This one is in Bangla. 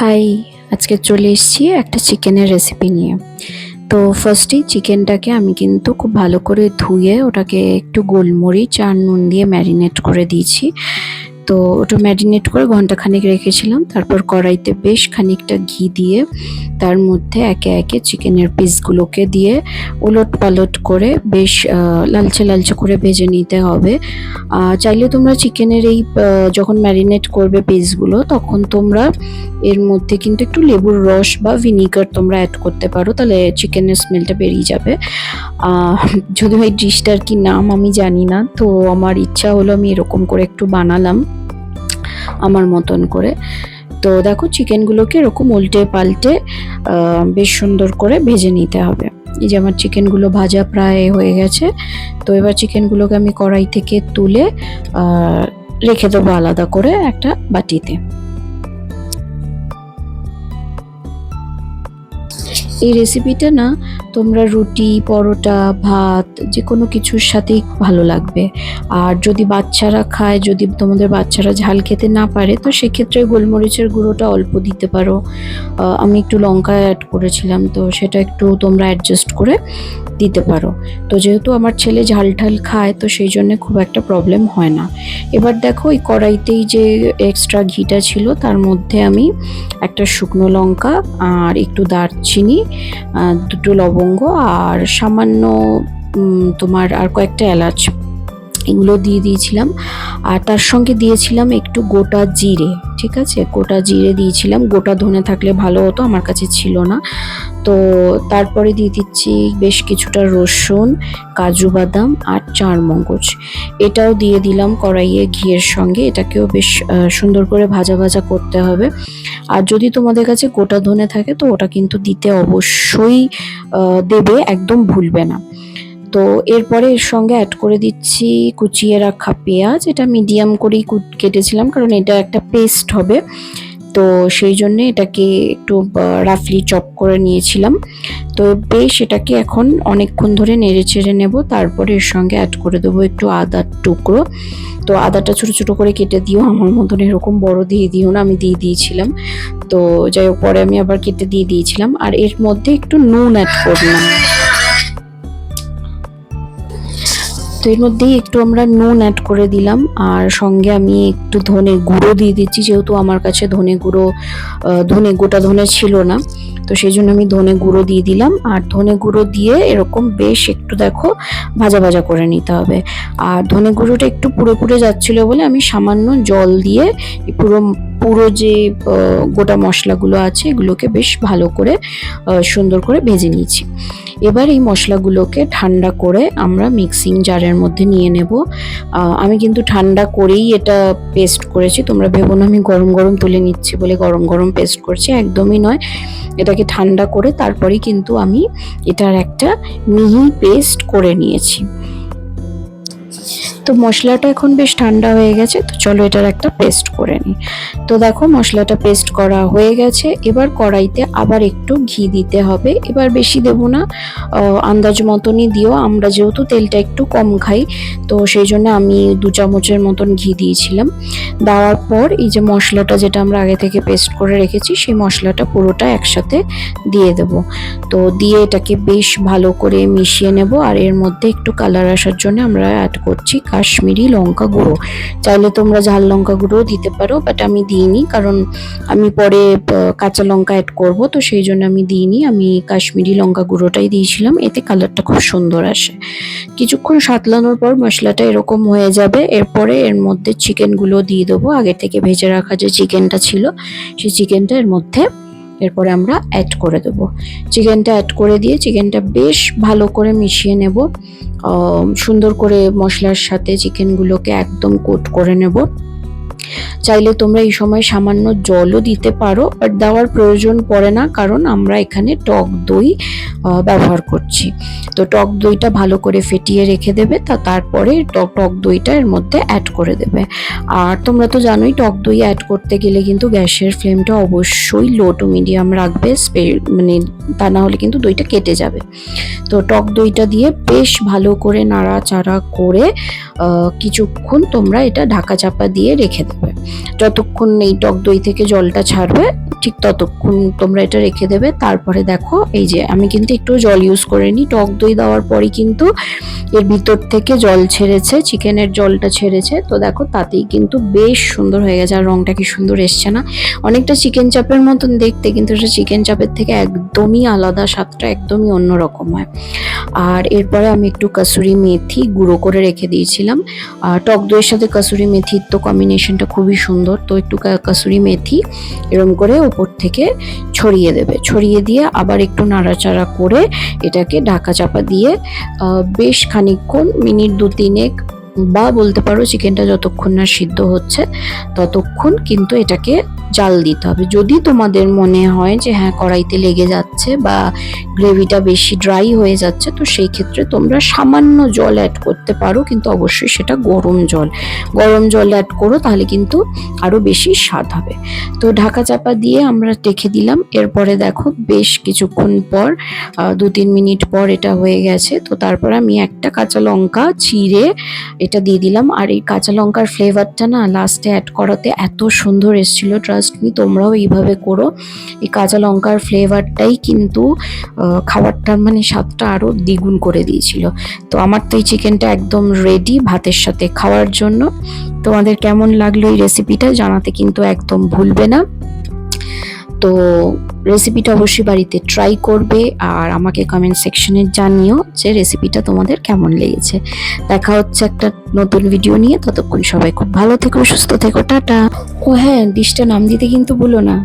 হাই, আজকে চলে এসেছি একটা চিকেনের রেসিপি নিয়ে। তো ফার্স্টেই চিকেনটাকে আমি কিন্তু খুব ভালো করে ধুয়ে ওটাকে একটু গোলমরিচ আর নুন দিয়ে ম্যারিনেট করে দিয়েছি। তো ওটা ম্যারিনেট করে ঘন্টাখানেক রেখেছিলাম। তারপর কড়াইতে বেশ খানিকটা ঘি দিয়ে তার মধ্যে একে একে চিকেনের পিসগুলোকে দিয়ে উলট পালট করে বেশ লালচে লালচে করে ভেজে নিতে হবে। চাইলে তোমরা চিকেনের এই যখন ম্যারিনেট করবে পিসগুলো, তখন তোমরা এর মধ্যে কিন্তু একটু লেবুর রস বা ভিনিগার তোমরা অ্যাড করতে পারো, তাহলে চিকেনের স্মেলটা বেরিয়ে যাবে। যদিও এই ডিশটার কি নাম আমি জানি না, তো আমার ইচ্ছা হলো আমি এরকম করে একটু বানালাম। আমার মতন করে। তো দেখো, চিকেনগুলোকে এরকম উল্টে পাল্টে বেশ সুন্দর করে ভেজে নিতে হবে। এই যে আমার চিকেনগুলো ভাজা প্রায় হয়ে গেছে। তো এবার চিকেনগুলোকে আমি কড়াই থেকে তুলে রেখে দেবো আলাদা করে একটা বাটিতে। এই রেসিপিটা না তোমরা রুটি, পরোটা, ভাত যে কোনো কিছুর সাথেই ভালো লাগবে। আর যদি বাচ্চারা খায়, যদি তোমাদের বাচ্চারা ঝাল খেতে না পারে, তো সেক্ষেত্রে গোলমরিচের গুঁড়োটা অল্প দিতে পারো। আমি একটু লঙ্কা অ্যাড করেছিলাম, তো সেটা একটু তোমরা অ্যাডজাস্ট করে দিতে পারো। তো যেহেতু আমার ছেলে ঝাল ঠাল খায়, তো সেই জন্য খুব একটা প্রবলেম হয় না। এবার দেখো, ওই কড়াইতেই যে এক্সট্রা ঘিটা ছিল, তার মধ্যে আমি একটা শুকনো লঙ্কা আর একটু দারচিনি দুটো লবঙ্গ আর সামান্য তোমার আর কয়েকটা এলাচ। এগুলো দিয়ে দিয়েছিলাম। আর তার সঙ্গে দিয়েছিলাম একটু গোটা জিরে, ঠিক আছে? গোটা জিরে দিয়েছিলাম। গোটা ধনে থাকলে ভালো হতো, আমার কাছে ছিল না। তো তারপরে দিয়ে দিচ্ছি বেশ কিছুটা রসুন, কাজু বাদাম আর চার মগজ। এটাও দিয়ে দিলাম কড়াইয়ে ঘিয়ের সঙ্গে। এটাকেও বেশ সুন্দর করে ভাজা ভাজা করতে হবে। আর যদি তোমাদের কাছে গোটা ধনে থাকে তো ওটা কিন্তু দিতে অবশ্যই দেবে, একদম ভুলবে না। তো এরপরে এর সঙ্গে অ্যাড করে দিচ্ছি কুচিয়ে রাখা পেঁয়াজ। এটা মিডিয়াম করেই কুট- কেটেছিলাম কারণ এটা একটা পেস্ট হবে। তো সেই জন্য এটাকে একটু রাফলি চপ করে নিয়েছিলাম। তো বেশ এটাকে এখন অনেকক্ষণ ধরে নেড়ে চেড়ে নেব, তারপরে এর সঙ্গে অ্যাড করে দেবো একটু আদার টুকরো। তো আদাটা ছোটো ছোটো করে কেটে দিও, আমার মতন এরকম বড় দিয়ে দিও না, আমি দিয়ে দিয়েছিলাম। তো যাই হোক, পরে আমি আবার কেটে দিয়ে দিয়েছিলাম। আর এর মধ্যে একটু নুন অ্যাড করলাম। তো এর মধ্যেই একটু আমরা নুন অ্যাড করে দিলাম। আর সঙ্গে আমি একটু ধনে গুঁড়ো দিয়ে দিচ্ছি, যেহেতু আমার কাছে ধনে গুঁড়ো ধনে গোটা ধনে ছিল না। তো সেই জন্য আমি ধনে গুঁড়ো দিয়ে দিলাম। আর ধনে গুঁড়ো দিয়ে এরকম বেশ একটু দেখো ভাজা ভাজা করে নিতে হবে। আর ধনে গুঁড়োটা একটু পুড়ে যাচ্ছিল বলে আমি সামান্য জল দিয়ে পুরো পুরো যে গোটা মশলাগুলো আছে, এগুলোকে বেশ ভালো করে সুন্দর করে ভেজে নিয়েছি। এবার এই মশলাগুলোকে ঠান্ডা করে আমরা মিক্সিং জারের মধ্যে নিয়ে নেব। আমি কিন্তু ঠান্ডা করেই এটা পেস্ট করেছি। তোমরা ভেবো না, আমি গরম গরম তুলে নিচ্ছি বলে গরম গরম পেস্ট করছি, একদমই নয়। এটাকে ঠান্ডা করে তারপরেই কিন্তু আমি এটার একটা মিহি পেস্ট করে নিয়েছি। তো মশলাটা এখন বেশ ঠান্ডা হয়ে গেছে, তো চলো এটার একটা পেস্ট করে নিই। তো দেখো মশলাটা পেস্ট করা হয়ে গেছে, এবার কড়াইতে আবার একটু ঘি দিতে হবে। এবার বেশি দেবো না আন্দাজ মতনই দিও, আমরা যেহেতু তেলটা একটু কম খাই, তো সেই জন্য আমি দু চামচের মতন ঘি দিয়েছিলাম। দেওয়ার পর এই যে মশলাটা যেটা আমরা আগে থেকে পেস্ট করে রেখেছি, সেই মশলাটা পুরোটা একসাথে দিয়ে দেব। তো দিয়ে এটাকে বেশ ভালো করে মিশিয়ে নেব, আর এর মধ্যে একটু কালার আসার জন্য আমরা অ্যাড করছি কাশ্মীরি লঙ্কা গুঁড়ো। চাইলে তোমরা ঝাল লঙ্কা গুঁড়ো দিতে পারো বাট আমি দিইনি, কারণ আমি পরে কাঁচা লঙ্কা অ্যাড করব, তো সেই জন্য আমি দিইনি। আমি কাশ্মীরি লঙ্কা গুঁড়োটাই দিয়েছিলাম, এতে কালারটা খুব সুন্দর আসে। কিছুক্ষণ সাতলানোর পর মশলাটা এরকম হয়ে যাবে, এরপরে এর মধ্যে চিকেনগুলো দিয়ে দেবো। আগে থেকে ভেজে রাখা যে চিকেনটা ছিল, সেই চিকেনটা এর মধ্যে এরপরে আমরা অ্যাড করে দেবো। চিকেনটা অ্যাড করে দিয়ে চিকেনটা বেশ ভালো করে মিশিয়ে নেব। সুন্দর করে মশলার সাথে চিকেনগুলোকে একদম কোট করে নেব। চাইলে তোমরা এই সময় সামান্য জলও দিতে পারো বাট দেওয়ার প্রয়োজন পড়ে না, কারণ আমরা এখানে টক দই ব্যবহার করছি। তো টক দইটা ভালো করে ফেটিয়ে রেখে দেবে, তা তারপরে টক টক দইটা এর মধ্যে অ্যাড করে দেবে। আর তোমরা তো জানোই, টক দই অ্যাড করতে গেলে কিন্তু গ্যাসের ফ্লেমটা অবশ্যই লো টু মিডিয়াম রাখবে মানে তা না হলে কিন্তু দইটা কেটে যাবে। তো টক দইটা দিয়ে বেশ ভালো করে নাড়াচাড়া করে কিছুক্ষণ তোমরা এটা ঢাকা চাপা দিয়ে রেখে দেবে। যতক্ষণ এই টক দই থেকে জলটা ছাড়বে, ঠিক ততক্ষণ তোমরা এটা রেখে দেবে। তারপরে দেখো, এই যে আমি কিন্তু একটু জল ইউজ করে নিই। টক দই দেওয়ার পরই কিন্তু এর ভিতর থেকে জল ছেড়েছে, চিকেনের জলটা ছেড়েছে। তো দেখো, তাতেই কিন্তু বেশ সুন্দর হয়ে গেছে, আর রংটা কি সুন্দর এসছে না। অনেকটা চিকেন চাপের মতন দেখতে, কিন্তু এটা চিকেন চাপের থেকে একদমই আলাদা, স্বাদটা একদমই অন্যরকম হয়। আর এরপরে আমি একটু কাসুরি মেথি গুঁড়ো করে রেখে দিয়েছিলাম। টক দইয়ের সাথে কাসুরি মেথির তো কম্বিনেশনটা খুবই সুন্দর। তো একটু কাসুরি মেথি এরম করে উপর থেকে ছড়িয়ে দেবে। ছড়িয়ে দিয়ে আবার একটু নাড়াচাড়া করে এটাকে ঢাকা চাপা দিয়ে বেশ খানিকক্ষণ, মিনিট দু তিনেক বা বলতে পারো চিকেনটা যতক্ষণ না সিদ্ধ হচ্ছে, ততক্ষণ কিন্তু এটাকে জাল দিতে হবে। যদি তোমাদের মনে হয় যে হ্যাঁ কড়াইতে লেগে যাচ্ছে বা গ্রেভিটা বেশি ড্রাই হয়ে যাচ্ছে, তো সেই ক্ষেত্রে তোমরা সামান্য জল অ্যাড করতে পারো, কিন্তু অবশ্যই সেটা গরম জল। গরম জল অ্যাড করো, তাহলে কিন্তু আরও বেশি স্বাদ হবে। তো ঢাকা চাপা দিয়ে আমরা রেখে দিলাম। এরপরে দেখো, বেশ কিছুক্ষণ পর দু তিন মিনিট পর এটা হয়ে গেছে। তো তারপর আমি একটা কাঁচা লঙ্কা চিড়ে এটা দিয়ে দিলাম। আর এই কাঁচা লঙ্কার ফ্লেভারটা না লাস্টে অ্যাড করাতে এত সুন্দর এসেছিল। ট্রাস্ট মি তোমরাও এইভাবে করো। এই কাঁচা লঙ্কার ফ্লেভারটাই কিন্তু খাবারটার মানে স্বাদটা আরও দ্বিগুণ করে দিয়েছিল। তো আমার তো এই চিকেনটা একদম রেডি ভাতের সাথে খাওয়ার জন্য। তোমাদের কেমন লাগল এই রেসিপিটা জানাতে কিন্তু একদম ভুলবে না। তো রেসিপিটা অবশ্যই বাড়িতে ট্রাই করবে আর আমাকে কমেন্ট সেকশনে জানিও যে রেসিপিটা তোমাদের কেমন লেগেছে। দেখা হচ্ছে একটা নতুন ভিডিও নিয়ে। ততক্ষণ সবাই খুব ভালো থেকো, সুস্থ থেকো, টাটা। ও হ্যাঁ ডিশটা নাম দিতে কিন্তু ভুলো না।